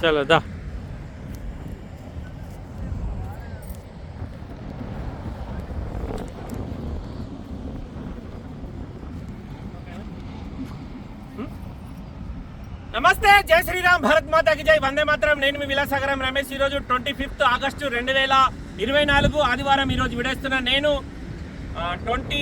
చలో దా నమస్తే జై శ్రీరామ్ భరత్ మాతాకి జై. వందే మాత్రం. నేను మీ విలాసాగరం రమేష్. ఈరోజు ట్వంటీ ఫిఫ్త్ ఆగస్టు రెండు వేల ఇరవై నాలుగు ఆదివారం ఈరోజు విడేస్తున్న నేను ట్వంటీ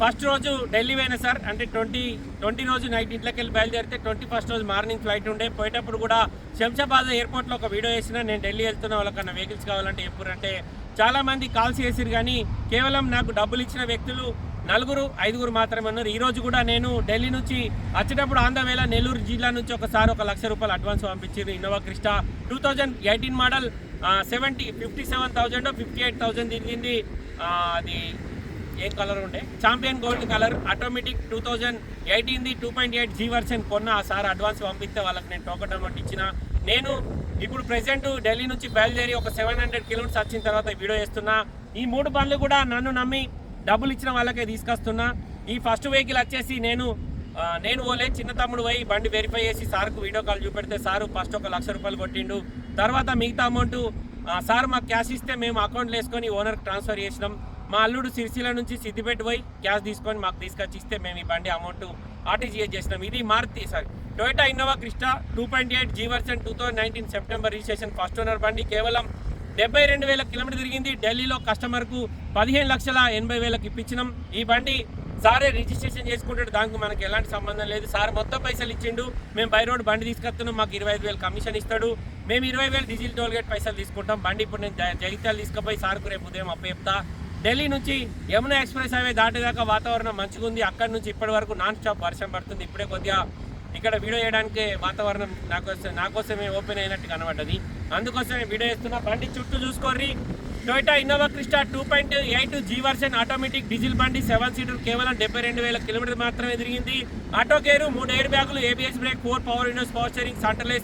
ఫస్ట్ రోజు ఢిల్లీ పోయినా సార్. అంటే ట్వంటీ ట్వంటీ రోజు నైట్ ఇంట్లోకి వెళ్ళి బయలుదేరితే ట్వంటీ ఫస్ట్ రోజు మార్నింగ్ ఫ్లైట్ ఉండే. పోయేటప్పుడు కూడా శంషాబాద్ ఎయిర్పోర్ట్లో ఒక వీడియో వేసిన నేను ఢిల్లీ వెళ్తున్నా వాళ్ళకన్నా వెహికల్స్ కావాలంటే ఎప్పుడు అంటే కాల్స్ చేసిరు కానీ కేవలం నాకు డబ్బులు ఇచ్చిన వ్యక్తులు నలుగురు ఐదుగురు మాత్రమే ఉన్నారు. ఈరోజు కూడా నేను ఢిల్లీ నుంచి వచ్చేటప్పుడు ఆంధ్రవేళ నెల్లూరు జిల్లా నుంచి ఒకసారి ఒక లక్ష రూపాయలు అడ్వాన్స్ పంపించారు Innova Crysta. Two thousand eighteen model seventy fifty seven thousand fifty eight thousand తిరిగింది అది ఏం కలర్ ఉండే? Champion gold colour automatic two thousand ఎయిటీన్ది two point eight G version కొన్న. ఆ సార్ అడ్వాన్స్ పంపిస్తే వాళ్ళకి నేను టోకెన్ అమౌంట్ ఇచ్చిన. నేను ఇప్పుడు ప్రెసెంట్ ఢిల్లీ నుంచి బయలుదేరి ఒక సెవెన్ హండ్రెడ్ కిలోమీటర్స్ వచ్చిన తర్వాత వీడియో చేస్తున్నా. ఈ మూడు బండ్లు కూడా నన్ను నమ్మి డబ్బులు ఇచ్చిన వాళ్ళకే తీసుకొస్తున్నా. ఈ ఫస్ట్ వెహికల్ వచ్చేసి నేను నేను పోలే చిన్న తమ్ముడు పోయి బండి వెరిఫై చేసి సార్కు వీడియో కాల్ చూపెడితే సారు ఫస్ట్ ఒక లక్ష రూపాయలు కొట్టిండు. తర్వాత మిగతా అమౌంట్ సార్ మాకు క్యాష్ ఇస్తే మేము అకౌంట్లో వేసుకొని ఓనర్కి ట్రాన్స్ఫర్ చేసినాం. మా అల్లుడు సిరిసిల నుంచి సిద్దిపేట పోయి క్యాష్ తీసుకొని మాకు తీసుకొచ్చి ఇస్తే మేము ఈ బండి అమౌంట్ ఆర్టీజీఎస్ చేసినాం ఇది Maruti sorry Toyota Innova Crysta two point eight G version two thousand nineteen September registration first owner బండి. కేవలం డెబ్బై రెండు వేల కిలోమీటర్ తిరిగింది. ఢిల్లీలో కస్టమర్కు పదిహేను లక్షల ఎనభై వేలకు ఇప్పించినాం. ఈ బండి సారే రిజిస్ట్రేషన్ చేసుకుంటాడు. దానికి మనకి ఎలాంటి సంబంధం లేదు. సార్ మొత్తం పైసలు ఇచ్చిండు. మేము బై రోడ్ బండి తీసుకొస్తున్నాం. మాకు ఇరవై ఐదు వేలు కమిషన్ ఇస్తాడు. మేము ఇరవై వేలు డీజిల్ టోల్ గేట్ పైసలు తీసుకుంటాం. బండి ఇప్పుడు నేను జగిత్యాలు తీసుకుపోయి సార్కు రేపు ఉదయం అప్ప చెప్తా. ఢిల్లీ నుంచి యమునా ఎక్స్ప్రెస్ హైవే దాటేదాకా వాతావరణం మంచిగా ఉంది అక్కడి నుంచి ఇప్పటి వరకు నాన్ స్టాప్ వర్షం పడుతుంది. ఇప్పుడే కొద్దిగా ఇక్కడ వీడియో చేయడానికి వాతావరణం నాకోసం నాకోసమే ఓపెన్ అయినట్టు కనబడ్డది. అందుకోసమే వీడియో చేస్తున్నా. బండి చుట్టూ చూసుకోర్రి. Toyota Innova Crysta two point eight G version automatic diesel బండి సెవెన్ సీటర్ కేవలం డెబ్బై రెండు వేల కిలోమీటర్ మాత్రమే తిరిగింది. ఆటో గేరు మూడు ఎయిర్ బ్యాగులు ABS brake four power windows power steering central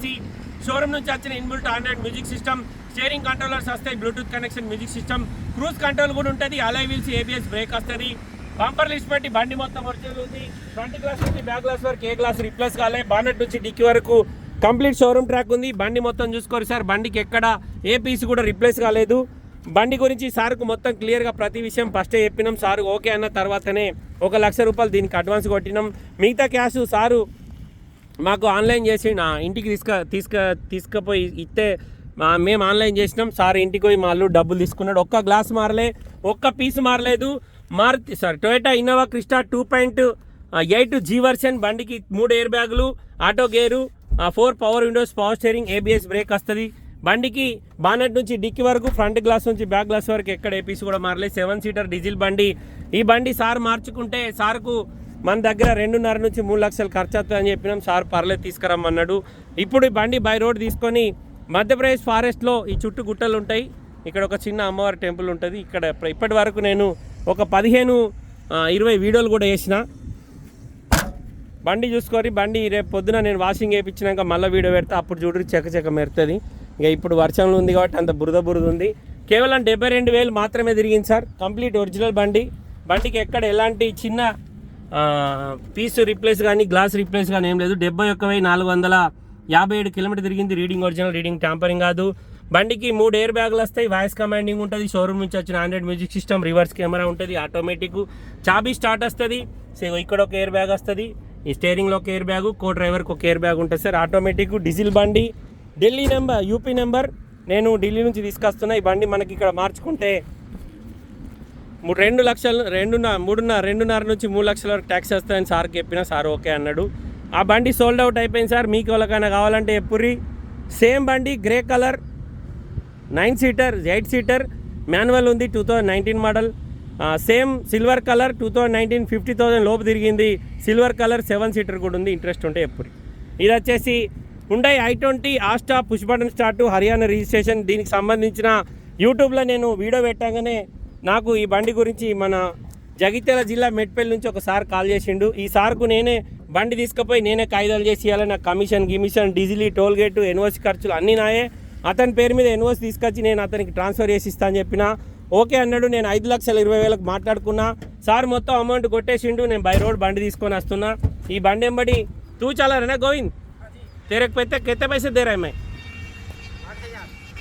showroom నుంచి వచ్చిన inbuilt Android music system steering controllers వస్తాయి Bluetooth connection music system. Cruise control కూడా ఉంటుంది. అలై వీల్స్ ఏబిఎస్ బ్రేక్ వస్తుంది. బంపర్ లిస్ట్ పెట్టి బండి మొత్తం ఒరిజినల్ ఉంది. ఫ్రంట్ గ్లాస్ నుంచి బ్యాక్ గ్లాస్ వరకు ఏ గ్లాస్ రిప్లేస్ కాలే. బానెట్ నుంచి డిక్కి వరకు కంప్లీట్ షోరూమ్ ట్రాక్ ఉంది. బండి మొత్తం చూసుకోరు సార్. బండికి ఎక్కడ ఏ పీస్ కూడా రిప్లేస్ కాలేదు. బండి గురించి సార్కు మొత్తం క్లియర్గా ప్రతి విషయం ఫస్టే చెప్పినాం. సార్ ఓకే అన్న తర్వాతనే ఒక లక్ష రూపాయలు దీనికి అడ్వాన్స్ కొట్టినాం. మిగతా క్యాష్ సారు మాకు ఆన్లైన్ చేసి నా ఇంటికి తీసుక తీసుక తీసుకుపోయి ఇస్తే మేము ఆన్లైన్ చేసినాం. సార్ ఇంటికి పోయి మా అల్లుడు డబ్బులు తీసుకున్నాడు. ఒక్క గ్లాస్ మారలే ఒక్క పీస్ మారలేదు. Maruti sir Toyota Innova Crysta two point eight G version బండికి మూడు ఎయిర్ బ్యాగులు auto gear four power windows power steering ABS brake వస్తుంది. బండికి బానెట్ నుంచి డిక్కి వరకు ఫ్రంట్ గ్లాస్ నుంచి బ్యాక్ గ్లాస్ వరకు ఎక్కడ ఏ పీస్ కూడా మారలేదు సెవెన్ సీటర్ డీజిల్ బండి. ఈ బండి సార్ మార్చుకుంటే సార్కు మన దగ్గర రెండున్నర నుంచి మూడు లక్షలు ఖర్చు అవుతుందని చెప్పినాం. సార్ పర్లేదు తీసుకురమ్మన్నాడు. ఇప్పుడు ఈ బండి బై రోడ్ తీసుకొని మధ్యప్రదేశ్ ఫారెస్ట్లో ఈ చుట్టూ గుట్టలు ఉంటాయి. ఇక్కడ ఒక చిన్న అమ్మవారి టెంపుల్ ఉంటుంది. ఇక్కడ ఇప్పటి వరకు నేను ఒక పదిహేను ఇరవై వీడియోలు కూడా వేసిన. బండి చూసుకొని బండి రేపు పొద్దున నేను వాషింగ్ వేయించినాక మళ్ళీ వీడియో పెడితే. అప్పుడు చూడరు చెక్క చెక్క మెరుతుంది. ఇక ఇప్పుడు వర్షంలో ఉంది కాబట్టి అంత బురద బురద ఉంది. కేవలం డెబ్బై రెండు వేలు మాత్రమే తిరిగింది సార్. కంప్లీట్ ఒరిజినల్ బండి. బండికి ఎక్కడ ఎలాంటి చిన్న పీస్ రిప్లేస్ కానీ గ్లాస్ రిప్లేస్ కానీ ఏం లేదు. డెబ్బై ఒక్క వెయ్యి నాలుగు వందల యాభై ఏడు కిలోమీటర్ తిరిగింది. రీడింగ్ ఒరిజినల్ రీడింగ్ ట్యాంపరింగ్ కాదు. బండికి మూడు ఎయిర్ బ్యాగులు వస్తాయి. వాయిస్ కమాండింగ్ ఉంటుంది. షోరూమ్ నుంచి వచ్చిన Android music system reverse camera ఉంటుంది. ఆటోమేటిక్ చాబీ స్టార్ట్ వస్తుంది. సో ఇక్కడ ఒక ఎయిర్ బ్యాగ్ వస్తుంది. ఈ స్టేరింగ్లో ఒక ఎయిర్ బ్యాగు కో డ్రైవర్కి ఒక ఎయిర్ బ్యాగ్ ఉంటుంది సార్. ఆటోమేటిక్ డీజిల్ బండి. ఢిల్లీ నెంబర్ యూపీ నెంబర్ నేను ఢిల్లీ నుంచి తీసుకొస్తున్నా. ఈ బండి మనకి ఇక్కడ మార్చుకుంటే మూడు రెండు లక్షలు రెండున్నర మూడున్నర రెండున్నర నుంచి మూడు లక్షల వరకు ట్యాక్స్ వస్తాయని సార్కి చెప్పిన సార్ ఓకే అన్నాడు. ఆ బండి సోల్డ్ అవుట్ అయిపోయింది సార్. మీకు ఎవరికైనా కావాలంటే ఎప్పురి సేమ్ బండి grey colour nine seater eight seater manual ఉంది two thousand nineteen model same silver colour two thousand nineteen fifty thousand లోపు తిరిగింది. సిల్వర్ కలర్ సెవెన్ సీటర్ కూడా ఉంది. ఇంట్రెస్ట్ ఉంటే ఎప్పుడు ఇది వచ్చేసి ఉండే i twenty Asta push button start Haryana registration దీనికి సంబంధించిన యూట్యూబ్లో నేను వీడియో పెట్టగానే నాకు ఈ బండి గురించి మన జగిత్యాల జిల్లా మెట్పల్లి నుంచి ఒక సార్ కాల్ చేసిండు. ఈ సార్కు నేనే బండి తీసుకుపోయి నేనే కాగితాలు చేసి ఇవ్వాలి నాకు కమిషన్ గిమిషన్ డీజిల్ టోల్ గేట్ ఎన్ఓసి ఖర్చులు అన్నీ నాయే అతని పేరు మీద ఎన్ఓసి తీసుకొచ్చి నేను అతనికి ట్రాన్స్ఫర్ చేసి ఇస్తా అని చెప్పిన ఓకే అన్నాడు నేను ఐదు లక్షల ఇరవై వేలకు మాట్లాడుకున్నా సార్ మొత్తం అమౌంట్ కొట్టేసిండు నేను బై రోడ్ బండి తీసుకొని వస్తున్నా ఈ బండి ఎంబడి తూ చాలా రేనా గోవింద్ तेरे को पैसे कितने पैसे दे रहे हैं मैं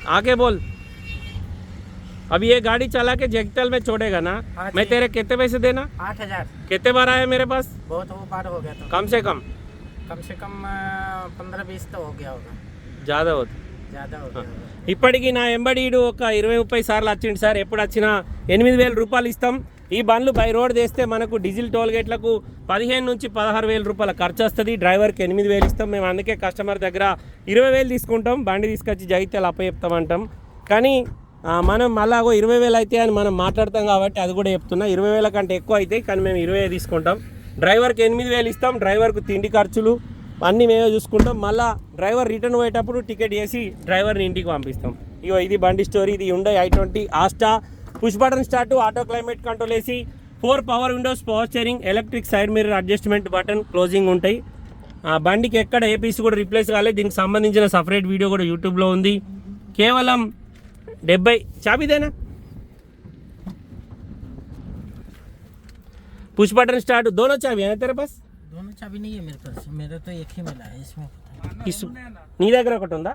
आगे बोल अब ये गाड़ी चला के जगतल में छोड़ेगा ना हाँ मैं जी। तेरे कितने पैसे देना आठ हजार कितने बार आया मेरे पास बहुत वो बार हो गया तो कम से कम कम से कम पंद्रह बीस तो हो गया होगा ज़्यादा होता ज़्यादा हो गया होगा ఇప్పటికి నా ఎంబడీడు ఒక ఇరవై ముప్పై సార్లు వచ్చింది సార్ ఎప్పుడు వచ్చినా ఎనిమిది వేల రూపాయలు ఇస్తాం ఈ బండ్లు బై రోడ్ చేస్తే మనకు డీజిల్ టోల్ గేట్లకు పదిహేను నుంచి పదహారు వేల రూపాయల ఖర్చు వస్తుంది డ్రైవర్కి ఎనిమిది వేలు ఇస్తాం మేము అందుకే కస్టమర్ దగ్గర ఇరవై వేలు తీసుకుంటాం బండి తీసుకొచ్చి జగిత్యాలు అప్పచెప్తామంటాం కానీ ఆ, మనం మళ్ళా ఇరవై వేలు అయితే అని మనం మాట్లాడతాం కాబట్టి అది కూడా చెప్తున్నా. ఇరవై వేల కంటే ఎక్కువ అవుతాయి కానీ మేము ఇరవై తీసుకుంటాం. డ్రైవర్కి ఎనిమిది వేలు ఇస్తాం. డ్రైవర్కు తిండి ఖర్చులు అన్నీ మేమే చూసుకుంటాం. మళ్ళీ డ్రైవర్ రిటర్న్ పోయేటప్పుడు టికెట్ చేసి డ్రైవర్ని ఇంటికి పంపిస్తాం. ఇగో ఇది బండి స్టోరీ ఇది ఉండే i twenty Asta push button start auto climate control వేసి four power windows power steering electric side mirror adjustment button closing ఉంటాయి. ఆ బండికి ఎక్కడ ఏ పీస్ కూడా రిప్లేస్ కాలేదు. దీనికి సంబంధించిన సపరేట్ వీడియో కూడా యూట్యూబ్లో ఉంది. కేవలం డెబ్బై చాబీదేనా పుష్ బటన్ స్టార్ట్ దోనో చాబీ है तेरे पास दोनों चाबी नहीं है मेरे पास मेरा तो एक ही मिला है इसमें पता है। ఇసు నీ దగ్గర ఒకటి ఉందా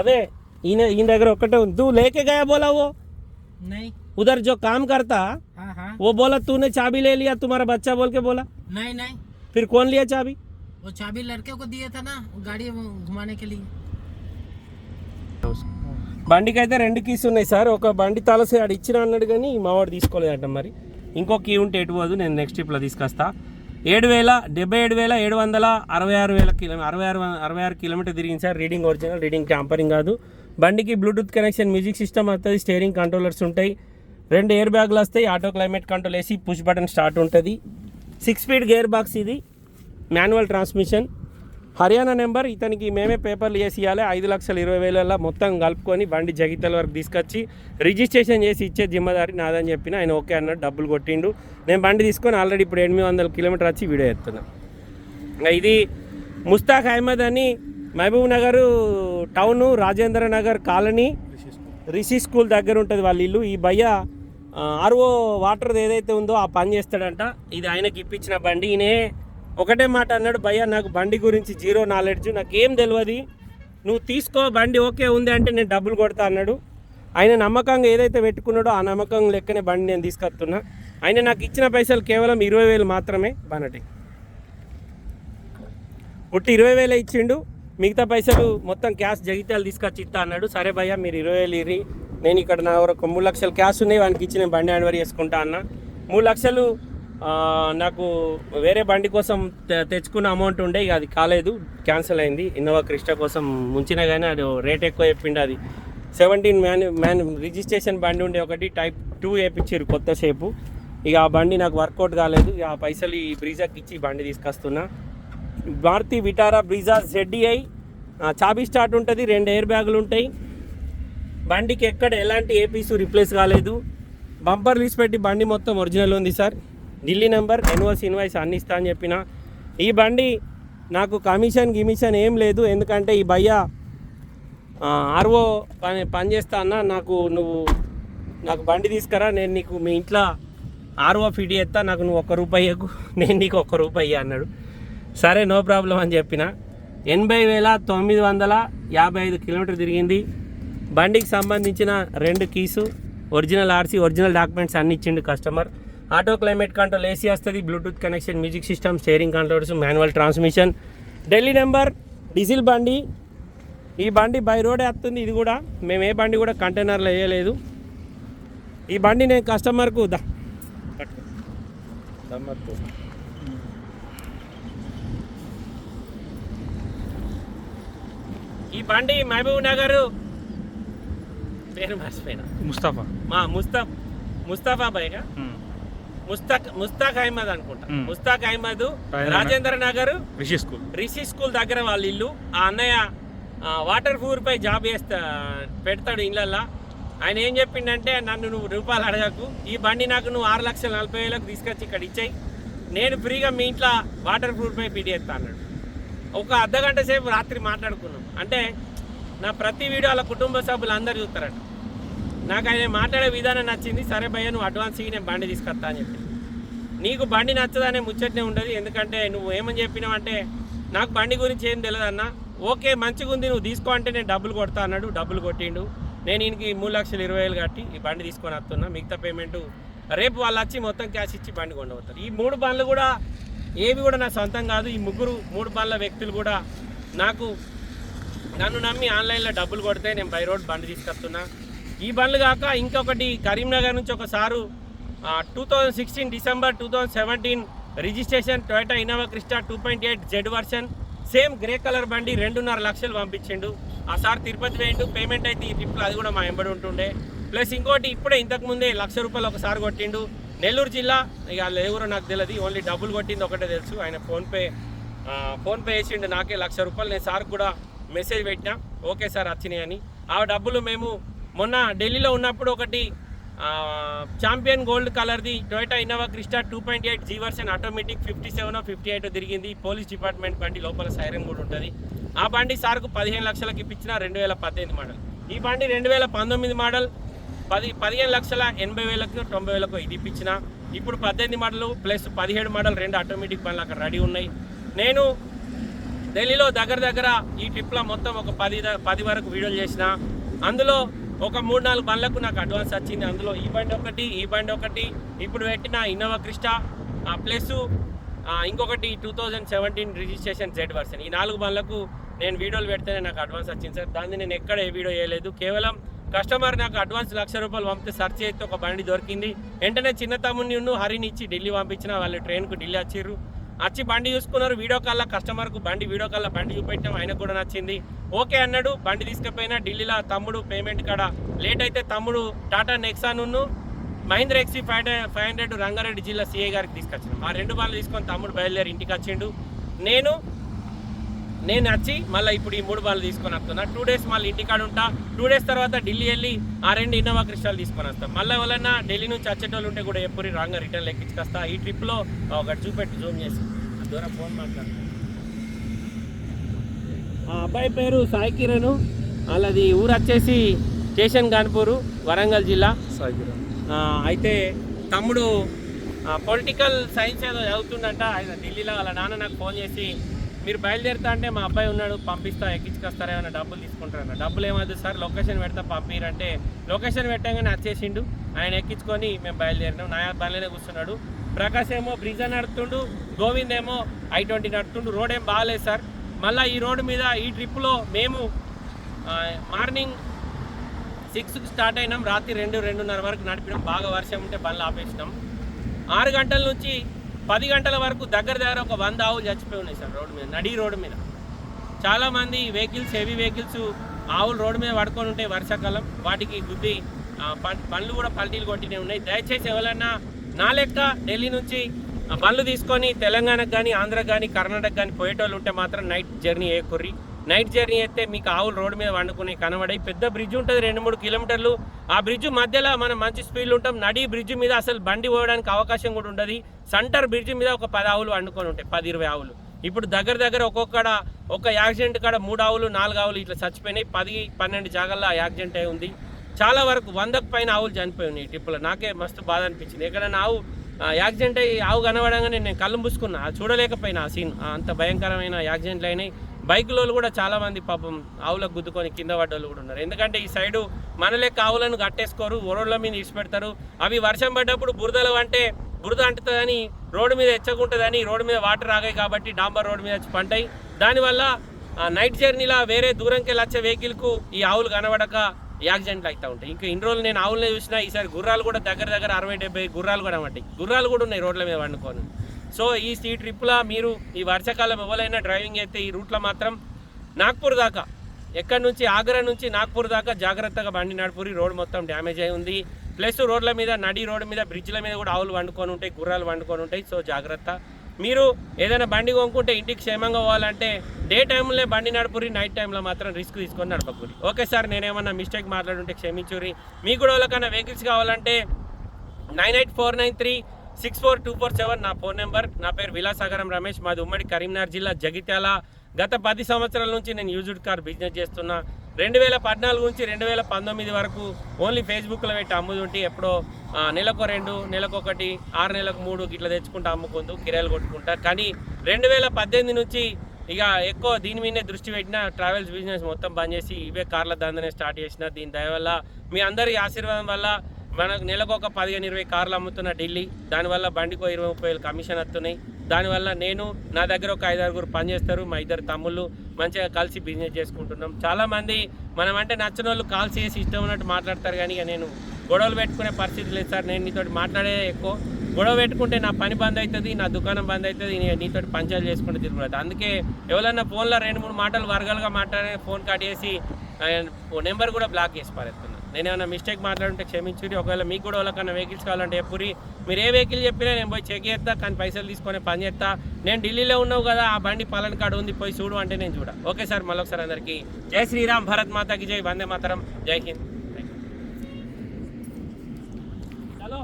అదే ఈయన ఈయన దగ్గర ఒకటే ఉంది తూ లేకే గయా బోలా वो नहीं उधर जो काम करता हाँ हाँ वो बोला तूने चाबी ले लिया तुम्हारा बच्चा बोल के बोला नहीं नहीं फिर कौन लिया चाबी वो चाबी लड़के को दिया था ना गाड़ी वो घुमाने के लिए బండికి అయితే రెండు కీస్ ఉన్నాయి సార్. ఒక బండి తలసి ఆడు ఇచ్చిన అన్నాడు కానీ మావాడు తీసుకోలేదంట మరి. ఇంకో కీ ఉంటే ఎటు పోదు నేను నెక్స్ట్ ట్రిప్లో తీసుకొస్తా. ఏడు వేల డెబ్బై ఏడు వేల ఏడు వందల అరవై ఆరు వేల కిలో అరవై ఆరు అరవై ఆరు కిలోమీటర్ తిరిగింది sir. Reading original reading tampering కాదు. బండికి బ్లూటూత్ కనెక్షన్ మ్యూజిక్ సిస్టమ్ వస్తుంది స్టీరింగ్ కంట్రోలర్స్ ఉంటాయి. రెండు ఎయిర్ బ్యాగ్లు వస్తాయి ఆటో క్లైమేట్ కంట్రోల్ వేసి పుష్ బటన్ స్టార్ట్ ఉంటుంది. సిక్స్ స్పీడ్ గేర్ బాక్స్ ఇది మాన్యువల్ ట్రాన్స్మిషన్ హర్యానా నెంబర్ ఇతనికి మేమే పేపర్లు చేసి ఇవ్వాలి ఐదు లక్షల ఇరవై వేలల్లో మొత్తం కలుపుకొని బండి జగితల వరకు తీసుకొచ్చి రిజిస్ట్రేషన్ చేసి ఇచ్చే జిమ్మదారి నాదని చెప్పిన ఆయన ఓకే అన్నాడు డబ్బులు కొట్టిండు. నేను బండి తీసుకొని ఆల్రెడీ ఇప్పుడు ఎనిమిది వందల కిలోమీటర్ వచ్చి వీడియో ఎత్తున్నా ఇది ముస్తాక్ అహ్మద్ అని Mahabub Nagar town Rajendra Nagar colony Rishi school దగ్గర ఉంటుంది వాళ్ళ ఇల్లు. ఈ భయ్య ఆర్ఓ వాటర్ ఏదైతే ఉందో ఆ పని చేస్తాడంట. ఇది ఆయనకి ఇప్పించిన బండి. ఈయనే ఒకటే మాట అన్నాడు భయ్య నాకు బండి గురించి జీరో నాలెడ్జ్ నాకు ఏం తెలియదు నువ్వు తీసుకో బండి ఓకే ఉంది అంటే నేను డబ్బులు కొడతా అన్నాడు. ఆయన నమ్మకంగా ఏదైతే పెట్టుకున్నాడో ఆ నమ్మకం లెక్కనే బండి నేను తీసుకొస్తున్నా. ఆయన నాకు ఇచ్చిన పైసలు కేవలం ఇరవై వేలు మాత్రమే బనటి. పుట్టి ఇరవై వేలే ఇచ్చిండు. మిగతా పైసలు మొత్తం క్యాష్ జగిత్యాలు తీసుకొచ్చి ఇస్తా అన్నాడు. సరే భయ్య మీరు ఇరవై వేలు ఇరి నేను ఇక్కడ నా ఒక మూడు లక్షలు క్యాష్ ఉన్నాయి వానికి ఇచ్చి నేను బండి హ్యాండ్ చేసుకుంటా అన్న. మూడు లక్షలు నాకు వేరే బండి కోసం తె- తెచ్చుకున్న అమౌంట్ ఉండే ఇక అది కాలేదు క్యాన్సిల్ అయింది. ఇన్నోవా క్రిస్టా కోసం ముంచిన కానీ అది రేట్ ఎక్కువ చెప్పిండు అది. సెవెంటీన్ మ్యాన్ మ్యాన్ రిజిస్ట్రేషన్ బండి ఉండే ఒకటి టైప్ టూ వేయించారు కొత్త షేపు. ఇక ఆ బండి నాకు వర్కౌట్ కాలేదు ఇక ఆ పైసలు ఈ బ్రీజాకి ఇచ్చి బండి తీసుకొస్తున్నా. మారుతి విటారా బ్రీజా జెడ్డీఐ చాబీ స్టార్ట్ ఉంటుంది రెండు ఎయిర్ బ్యాగులు ఉంటాయి. బండికి ఎక్కడ ఎలాంటి ఏ పీసు రిప్లేస్ కాలేదు. బంపర్ తీసి పెట్టి బండి మొత్తం ఒరిజినల్ ఉంది sir. Delhi number NOC invoice అన్ని ఇస్తా అని చెప్పిన. ఈ బండి నాకు కమిషన్ గిమిషన్ ఏం లేదు. ఎందుకంటే ఈ భయ్య ఆర్ఓ పని పనిచేస్తా అన్న నాకు నువ్వు నాకు బండి తీసుకురా. నేను నీకు మీ ఇంట్లో ఆర్ఓ ఫిట్ చేస్తా. నాకు నువ్వు ఒక్క రూపాయి నేను నీకు ఒక్క రూపాయి అన్నాడు. సరే నో ప్రాబ్లం అని చెప్పిన. ఎనభై వేల తొమ్మిది వందల యాభై ఐదు కిలోమీటర్ తిరిగింది. బండికి సంబంధించిన రెండు keys original RC original documents అన్ని ఇచ్చిండు customer. Auto climate control AC వస్తుంది Bluetooth connection music system steering controls manual transmission Delhi number diesel బండి. ఈ బండి బై రోడే వస్తుంది ఇది కూడా. మేము ఏ బండి కూడా కంటైనర్లో వేయలేదు. ఈ బండి నేను కస్టమర్కు దా. ఈ బండి మహబూబ్ నగర్. పేరు మర్చిపోయినా. ముస్తాఫా. మా ముస్తఫ్ ముస్తఫా భాయ్ ముస్తాక్ ముస్తాక్ అహ్మద్ అనుకుంటా. ముస్తాక్ అహ్మద్ రాజేంద్ర నగర్ రిషి స్కూల్. రిషి స్కూల్ దగ్గర వాళ్ళ ఇల్లు. ఆ అన్నయ్య వాటర్ ప్రూఫ్ పై జాబ్ చేస్తా పెడతాడు ఇళ్ళల్లో. ఆయన ఏం చెప్పిండంటే నన్ను నువ్వు రూపాయలు అడగకు. ఈ బండి నాకు నువ్వు ఆరు లక్షల నలభై వేలకు తీసుకొచ్చి ఇక్కడ ఇచ్చాయి. నేను ఫ్రీగా మీ ఇంట్లో వాటర్ ప్రూఫ్ పై పీడి చేస్తా అన్నాడు. ఒక అర్ధ గంట సేపు రాత్రి మాట్లాడుకున్నాం. అంటే నా ప్రతి వీడియో వాళ్ళ కుటుంబ సభ్యులు అందరు చూస్తారట. నాకు ఆయన మాట్లాడే విధానం నచ్చింది. సరే భయ్య నువ్వు అడ్వాన్స్ ఇవి నేను బండి తీసుకొస్తా అని చెప్పి. నీకు బండి నచ్చదనే ముచ్చట్నే ఉండదు. ఎందుకంటే నువ్వు ఏమని చెప్పినావంటే నాకు బండి గురించి ఏం తెలియదన్న ఓకే మంచిగా ఉంది నువ్వు తీసుకో అంటే నేను డబ్బులు కొడతా అన్నాడు. డబ్బులు కొట్టిండు. నేను ఈయనకి మూడు లక్షలు ఇరవై వేలు కట్టి ఈ బండి తీసుకొని వస్తున్నా. మిగతా పేమెంట్ రేపు వాళ్ళు వచ్చి మొత్తం క్యాష్ ఇచ్చి బండి కొండవుతారు ఈ మూడు బండ్లు కూడా ఏవి కూడా నా సొంతం కాదు. ఈ ముగ్గురు మూడు బండ్ల వ్యక్తులు కూడా నాకు నన్ను నమ్మి ఆన్లైన్లో డబ్బులు కొడితే నేను బై రోడ్ బండి తీసుకొస్తున్నా. ఈ బండ్లు కాక ఇంకొకటి కరీంనగర్ నుంచి ఒక sir two thousand sixteen December two thousand seventeen registration Toyota Innova Crysta two point eight Z version same grey colour బండి రెండున్నర లక్షలు పంపించిండు. ఆ సార్ తిరుపతి వేయండు పేమెంట్ అయితే ఈ ట్రిప్లో అది కూడా మా ఎంబడి ఉంటుండే. ప్లస్ ఇంకోటి ఇప్పుడే ఇంతకుముందే లక్ష రూపాయలు ఒకసారి కొట్టిండు. నెల్లూరు జిల్లా ఇక వాళ్ళు ఎవరో నాకు తెలియదు ఓన్లీ డబ్బులు కొట్టింది ఒకటే తెలుసు. ఆయన ఫోన్పే ఫోన్పే వేసిండు నాకే లక్ష రూపాయలు. నేను సార్ కూడా మెసేజ్ పెట్టినా. ఓకే సార్ వచ్చినాయి అని ఆ డబ్బులు మేము మొన్న ఢిల్లీలో ఉన్నప్పుడు ఒకటి ఛాంపియన్ గోల్డ్ కలర్ది Toyota Innova Crysta two point eight G version automatic fifty seven fifty eight తిరిగింది. పోలీస్ డిపార్ట్మెంట్ బండి లోపల సైరన్ కూడా ఉంటుంది. ఆ బండి సార్కు పదిహేను లక్షలకి ఇప్పించిన రెండు వేల పద్దెనిమిది మోడల్. ఈ బండి రెండు వేల పంతొమ్మిది మోడల్ పది పదిహేను లక్షల ఎనభై వేలకు తొంభై వేలకు ఇది ఇప్పించిన. ఇప్పుడు పద్దెనిమిది మోడల్ ప్లస్ పదిహేడు మోడల్ రెండు ఆటోమేటిక్ బండ్లు అక్కడ రెడీ ఉన్నాయి. నేను ఢిల్లీలో దగ్గర దగ్గర ఈ ట్రిప్లో మొత్తం ఒక పది పది వరకు వీడియోలు చేసిన. అందులో ఒక మూడు నాలుగు బండ్లకు నాకు అడ్వాన్స్ వచ్చింది. అందులో ఈ బండి ఒకటి ఈ బండి ఒకటి. ఇప్పుడు పెట్టిన ఇన్నోవా క్రిస్టా ప్లస్ ఇంకొకటి two thousand seventeen registration Z version ఈ నాలుగు బండ్లకు నేను వీడియోలు పెడితేనే నాకు అడ్వాన్స్ వచ్చింది సార్. దాన్ని నేను ఎక్కడ ఏ వీడియో చేయలేదు కేవలం కస్టమర్ నాకు అడ్వాన్స్ లక్ష రూపాయలు పంపితే సర్చ్ చేస్తే ఒక బండి దొరికింది. వెంటనే చిన్న తమ్ముడిని ఉన్ను హరిని ఇచ్చి ఢిల్లీ పంపించిన. వాళ్ళు ట్రైన్కు ఢిల్లీ వచ్చిర్రు. వచ్చి బండి చూసుకున్నారు. వీడియో కాల్లో కస్టమర్కు బండి వీడియో కాల్లో బండి చూపెట్టాం ఆయనకు కూడా నచ్చింది. ఓకే అన్నాడు. బండి తీసుకుపోయినా ఢిల్లీలో తమ్ముడు పేమెంట్ కాడ. లేట్ అయితే తమ్ముడు టాటా నెక్సాను మహేంద్ర ఎక్సీ ఫైవ్ ఫైవ్ హండ్రెడ్ రంగారెడ్డి జిల్లా సిఐ గారికి తీసుకొచ్చాను. ఆ రెండు బాళ్ళు తీసుకొని తమ్ముడు బయలుదేరి ఇంటికి వచ్చిండు. నేను నేను వచ్చి మళ్ళీ ఇప్పుడు ఈ మూడు బాళ్ళు తీసుకొని వస్తున్నా. టూ డేస్ మళ్ళీ ఇంటికాడ ఉంటా. టూ డేస్ తర్వాత ఢిల్లీ వెళ్ళి ఆ రెండు ఇన్నోవా క్రిస్టాలు తీసుకొని వస్తాం. మళ్ళీ ఎవరైనా ఢిల్లీ నుంచి వచ్చేటోళ్ళు ఉంటే కూడా ఎప్పుడు రాంగా రిటర్న్ ఎక్కించుకొస్తా ఈ ట్రిప్లో ఒకటి చూపెట్టి జూమ్ చేసి. దూరం ఫోన్ మాట్లాడు. ఆ అబ్బాయి పేరు సాయి కిరణ్. వాళ్ళది ఊరు వచ్చేసి స్టేషన్ కాన్పూరు వరంగల్ జిల్లా. ఆ, అయితే తమ్ముడు పొలిటికల్ సైన్స్ ఏదో చదువుతుండంట. ఆయన ఢిల్లీలో వాళ్ళ నాన్న నాకు ఫోన్ చేసి మీరు బయలుదేరుతా అంటే మా అబ్బాయి ఉన్నాడు పంపిస్తా ఎక్కించుకొస్తారా ఏమైనా డబ్బులు తీసుకుంటారన్న డబ్బులు ఏమవుతుంది సార్ లొకేషన్ పెడతా పంపిరంటే లొకేషన్ పెట్టగానే వచ్చేసిండు. ఆయన ఎక్కించుకొని మేము బయలుదేరినాం. నా బండ్లోనే కూర్చున్నాడు. ప్రకాష్ ఏమో బ్రిడ్జ్ నడుతుండు గోవింద్ ఏమో ఐ ట్వంటీ నడుతుండు రోడ్ ఏం బాగాలేదు సార్. మళ్ళీ ఈ రోడ్డు మీద ఈ ట్రిప్లో మేము మార్నింగ్ సిక్స్కి స్టార్ట్ అయినాం. రాత్రి రెండు రెండున్నర వరకు నడిపినాం. బాగా వర్షం ఉంటే బండ్లు ఆపేసినాం. ఆరు గంటల నుంచి పది గంటల వరకు దగ్గర దగ్గర ఒక వంద ఆవులు చచ్చిపోయి ఉన్నాయి సార్ రోడ్డు మీద నడి రోడ్డు మీద. చాలామంది వెహికల్స్ హెవీ వెహికల్స్ ఆవులు రోడ్డు మీద పడుకొని ఉంటాయి వర్షాకాలం. వాటికి గుద్ది పండ్లు బండ్లు కూడా పల్టీలు కొట్టినవి ఉన్నాయి. దయచేసి ఎవరన్నా నా లెక్క ఢిల్లీ నుంచి ఆ, బండ్లు తీసుకొని తెలంగాణకు కానీ ఆంధ్ర కానీ కర్ణాటక కానీ పోయేటోళ్ళు ఉంటే మాత్రం నైట్ జర్నీ ఏకుర్రి నైట్ జర్నీ అయితే మీకు ఆవులు రోడ్డు మీద వండుకుని కనబడాయి పెద్ద బ్రిడ్జ్ ఉంటుంది రెండు మూడు కిలోమీటర్లు. ఆ బ్రిడ్జ్ మధ్యలో మనం మంచి స్పీడ్లు ఉంటాం. నడి బ్రిడ్జ్ మీద అసలు బండి పోవడానికి అవకాశం కూడా ఉండదు. సెంటర్ బ్రిడ్జ్ మీద ఒక పది ఆవులు వండుకొని ఉంటాయి పది ఇరవై ఆవులు. ఇప్పుడు దగ్గర దగ్గర ఒక్కొక్కడ ఒక యాక్సిడెంట్ కాడ మూడు ఆవులు నాలుగు ఆవులు ఇట్లా చచ్చిపోయినాయి. పది పన్నెండు జాగాల్లో యాక్సిడెంట్ అయి ఉంది. చాలా వరకు వందకు పైన ఆవులు చనిపోయి ఉన్నాయి ట్రిప్పులో నాకే మస్తు బాధ అనిపించింది. ఎక్కడైనా ఆవు ఆ, యాక్సిడెంట్ అయ్యి ఆవు కనబడంగానే నేను కళ్ళు మూసుకున్నా. అది చూడలేకపోయినా ఆ సీన్ అంత భయంకరమైన యాక్సిడెంట్లు అయినాయి. బైక్లో కూడా చాలా మంది పాపం ఆవులకు గుద్దుకొని కింద పడ్డోళ్ళు కూడా ఉన్నారు. ఎందుకంటే ఈ సైడు మన లెక్క ఆవులను కట్టేసుకోరు రోడ్ల మీద ఇడిచిపెడతారు. అవి వర్షం పడ్డప్పుడు బురదలు అంటే బురద అంటుతుందని రోడ్డు మీద ఎచ్చకుంటుందని రోడ్డు మీద వాటర్ ఆగాయి కాబట్టి డాంబర్ రోడ్డు మీద వచ్చి పంటాయి దానివల్ల నైట్ జర్నీలా వేరే దూరంకి వెళ్ళి వచ్చే వెహికల్కు ఈ ఆవులు కనబడక యాక్సిడెంట్లు అవుతూ ఉంటాయి. ఇంకా ఇన్ని రోజులు నేను ఆవులనే చూసినా ఈసారి గుర్రాలు కూడా దగ్గర దగ్గర అరవై డెబ్బై గుర్రాలు కూడా ఉంటాయి గుర్రాలు కూడా ఉన్నాయి రోడ్ల మీద వండుకొని. సో ఈ ఈ ట్రిప్లో మీరు ఈ వర్షాకాలం ఎవరైనా డ్రైవింగ్ అయితే ఈ రూట్లో మాత్రం నాగ్పూర్ దాకా ఎక్కడి నుంచి ఆగ్రా నుంచి నాగ్పూర్ దాకా జాగ్రత్తగా బండి నడుపురి. రోడ్ మొత్తం డ్యామేజ్ అయి ఉంది. ప్లస్ రోడ్ల మీద నడి రోడ్డు మీద బ్రిడ్జ్ల మీద కూడా ఆవులు వండుకొని ఉంటాయి గుర్రాలు వండుకొని ఉంటాయి. సో జాగ్రత్త. మీరు ఏదైనా బండి కొనుక్కుంటే ఇంటికి క్షేమంగా పోవాలంటే డే టైంలో బండి నడుపురి నైట్ టైంలో మాత్రం రిస్క్ తీసుకొని నడపకూరి. ఓకే సార్ నేనేమన్నా మిస్టేక్ మాట్లాడుంటే క్షమించురి మీకు కూడా ఎవరికైనా వెహికల్స్ కావాలంటే nine eight four nine three six four two four seven నా ఫోన్ నెంబర్. నా పేరు విలాసాగరం రమేష్. మాది ఉమ్మడి కరీంనగర్ జిల్లా జగిత్యాల. గత పది సంవత్సరాల నుంచి నేను యూజ్డ్ కార్ బిజినెస్ చేస్తున్నా. రెండు వేల పద్నాలుగు నుంచి రెండు వేల పంతొమ్మిది వరకు ఓన్లీ ఫేస్బుక్లో పెట్టి అమ్ముతుంటే ఎప్పుడో నెలకు రెండు నెలకు ఒకటి ఆరు నెలకు మూడు ఇట్లా తెచ్చుకుంటా అమ్ముకుంటూ కిరాయిలు కొట్టుకుంటా. కానీ రెండు వేల పద్దెనిమిది నుంచి ఇక ఎక్కువ దీని మీదనే దృష్టి పెట్టిన ట్రావెల్స్ బిజినెస్ మొత్తం బంద్ చేసి ఇవే కార్ల దందనే స్టార్ట్ చేసిన. దీని దయవల్ల మీ అందరి ఆశీర్వాదం వల్ల మనకు నెలకు ఒక పదిహేను ఇరవై కార్లు అమ్ముతున్న ఢిల్లీ దానివల్ల బండికి ఇరవై ముప్పై వేలు కమిషన్ వస్తున్నాయి దానివల్ల నేను నా దగ్గర ఒక ఐదు ఆరుగురు పని చేస్తారు మా ఇద్దరు తమ్ముళ్ళు మంచిగా కలిసి బిజినెస్ చేసుకుంటున్నాం. చాలామంది మనం అంటే నచ్చిన వాళ్ళు కాల్ చేసి ఇష్టం ఉన్నట్టు మాట్లాడతారు కానీ ఇక నేను గొడవలు పెట్టుకునే పరిస్థితి లేదు సార్. నేను నీతో మాట్లాడే ఎక్కువ గొడవ పెట్టుకుంటే నా పని బంద్ అవుతుంది నా దుకాణం బంద్ అవుతుంది నేను నీతో పంచాలు చేసుకుంటే తిరుగుతుంది అందుకే ఎవరన్నా ఫోన్లో రెండు మూడు మాటలు వర్గాలుగా మాట్లాడే ఫోన్ కట్ చేసి నెంబర్ కూడా బ్లాక్ చేసి పారేస్తారు నేనేమైనా మిస్టేక్ మాట్లాడుంటే క్షమించుడి ఒకవేళ మీకు కూడా వాళ్ళకన్నా వెహికల్స్ కావాలంటే ఎప్పుడు మీరు ఏ వెహికల్ చెప్పినా నేను పోయి చెక్ చేస్తా కానీ పైసలు తీసుకొని పని చేస్తా. నేను ఢిల్లీలో ఉన్నావు కదా ఆ బండి పలాన్ కాడ ఉంది పోయి చూడు అంటే నేను చూడ. ఓకే సార్ మళ్ళొకసారి అందరికీ జై శ్రీరామ్ భరత్ మాతాకి జై వందే మాతరం జై హింద్. హలో